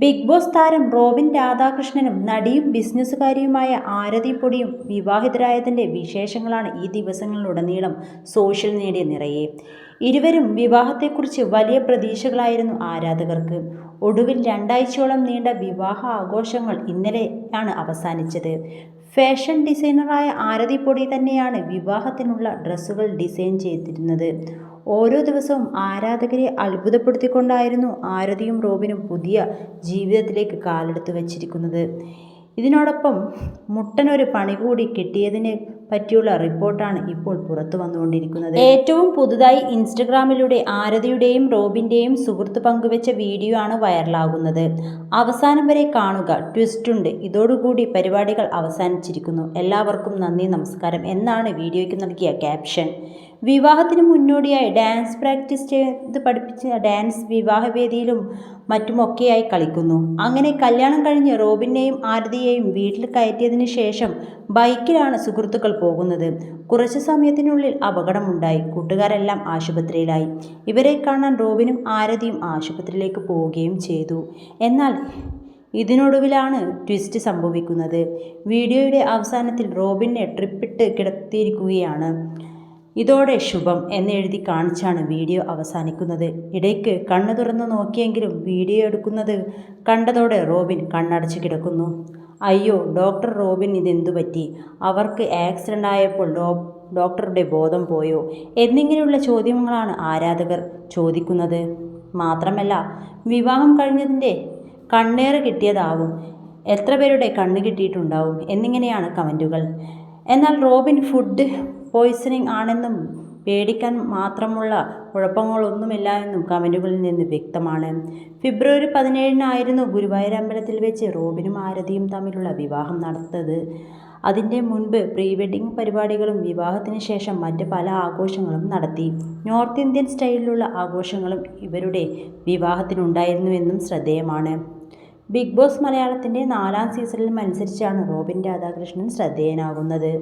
Big boss താരം റോബിൻ രാധാകൃഷ്ണനും നടിയും ബിസിനസ്സുകാരിയുമായ ആരതി പൊടിയും വിവാഹിതരായതിന്റെ വിശേഷങ്ങളാണ് ഈ ദിവസങ്ങളിലുടനീളം സോഷ്യൽ മീഡിയ നിറയെ. ഇരുവരും വിവാഹത്തെക്കുറിച്ച് വലിയ പ്രതീക്ഷകളായിരുന്നു ആരാധകർക്ക്. ഒടുവിൽ രണ്ടാഴ്ചയോളം നീണ്ട വിവാഹ ആഘോഷങ്ങൾ ഇന്നലെയാണ് അവസാനിച്ചത്. ഫാഷൻ ഡിസൈനറായ ആരതി പൊടി തന്നെയാണ് വിവാഹത്തിനുള്ള ഡ്രസ്സുകൾ ഡിസൈൻ ചെയ്തിരുന്നത്. ഓരോ ദിവസവും ആരാധകരെ അത്ഭുതപ്പെടുത്തിക്കൊണ്ടായിരുന്നു ആരതിയും റോബിനും പുതിയ ജീവിതത്തിലേക്ക് കാലെടുത്ത് വച്ചിരിക്കുന്നത്. ഇതിനോടൊപ്പം മുട്ടനൊരു പണി കൂടി കിട്ടിയതിനെ പറ്റിയുള്ള റിപ്പോർട്ടാണ് ഇപ്പോൾ പുറത്തു വന്നുകൊണ്ടിരിക്കുന്നത്. ഏറ്റവും പുതുതായി ഇൻസ്റ്റഗ്രാമിലൂടെ ആരതിയുടെയും റോബിന്റെയും സുഹൃത്ത് പങ്കുവെച്ച വീഡിയോ ആണ് വൈറലാകുന്നത്. അവസാനം വരെ കാണുക. ട്വിസ്റ്റ് ഉണ്ട്. ഇതോടുകൂടി പരിപാടികൾ അവസാനിച്ചിരിക്കുന്നു. എല്ലാവർക്കും നന്ദി നമസ്കാരം എന്നാണ് വീഡിയോയ്ക്ക് നൽകിയ ക്യാപ്ഷൻ. വിവാഹത്തിന് മുന്നോടിയായി ഡാൻസ് പ്രാക്ടീസ് ചെയ്ത് പഠിപ്പിച്ച ഡാൻസ് വിവാഹവേദിയിലും മറ്റുമൊക്കെയായി കളിക്കുന്നു. അങ്ങനെ കല്യാണം കഴിഞ്ഞ് റോബിനെയും ആരതിയെയും വീട്ടിൽ കയറ്റിയതിന് ശേഷം ബൈക്കിലാണ് സുഹൃത്തുക്കൾ പോകുന്നത്. കുറച്ച് സമയത്തിനുള്ളിൽ അപകടമുണ്ടായി. കൂട്ടുകാരെല്ലാം ആശുപത്രിയിലായി. ഇവരെ കാണാൻ റോബിനും ആരതിയും ആശുപത്രിയിലേക്ക് പോവുകയും ചെയ്തു. എന്നാൽ ഇതിനൊടുവിലാണ് ട്വിസ്റ്റ് സംഭവിക്കുന്നത്. വീഡിയോയുടെ അവസാനത്തിൽ റോബിനെ ട്രിപ്പിട്ട് കിടത്തിയിരിക്കുകയാണ്. ഇതോടെ ശുഭം എന്നെഴുതി കാണിച്ചാണ് വീഡിയോ അവസാനിക്കുന്നത്. ഇടയ്ക്ക് കണ്ണു തുറന്നു നോക്കിയെങ്കിലും വീഡിയോ എടുക്കുന്നത് കണ്ടതോടെ റോബിൻ കണ്ണടച്ചു കിടക്കുന്നു. അയ്യോ ഡോക്ടർ റോബിൻ ഇതെന്തു പറ്റി? അവർക്ക് ആക്സിഡന്റ് ആയപ്പോൾ ഡോ ഡോക്ടറുടെ ബോധം പോയോ? എന്നിങ്ങനെയുള്ള ചോദ്യങ്ങളാണ് ആരാധകർ ചോദിക്കുന്നത്. മാത്രമല്ല വിവാഹം കഴിഞ്ഞതിന്റെ കണ്ണേറ് കിട്ടിയതാവും. എത്ര പേരുടെ കണ്ണ് കിട്ടിയിട്ടുണ്ടാവും എന്നിങ്ങനെയാണ് കമന്റുകൾ. എന്നാൽ റോബിൻ ഫുഡ് പോയ്സണിങ് ആണെന്നും പേടിക്കാൻ മാത്രമുള്ള കുഴപ്പങ്ങളൊന്നുമില്ല എന്നും കമന്റുകളിൽ നിന്ന് വ്യക്തമാണ്. ഫെബ്രുവരി പതിനേഴിനായിരുന്നു ഗുരുവായൂർ അമ്പലത്തിൽ വെച്ച് റോബിനും ആരതിയും തമ്മിലുള്ള വിവാഹം നടത്തത് അതിന്റെ മുൻപ് പ്രീ വെഡിങ് പരിപാടികളും വിവാഹത്തിന് ശേഷം മറ്റ് പല ആഘോഷങ്ങളും നടത്തി. നോർത്ത് ഇന്ത്യൻ സ്റ്റൈലിലുള്ള ആഘോഷങ്ങളും ഇവരുടെ വിവാഹത്തിനുണ്ടായിരുന്നുവെന്നും ശ്രദ്ധേയമാണ്. ബിഗ് ബോസ് മലയാളത്തിന്റെ നാലാം സീസണിൽ മത്സരിച്ചാണ് റോബിൻ രാധാകൃഷ്ണൻ ശ്രദ്ധേയനാകുന്നത്.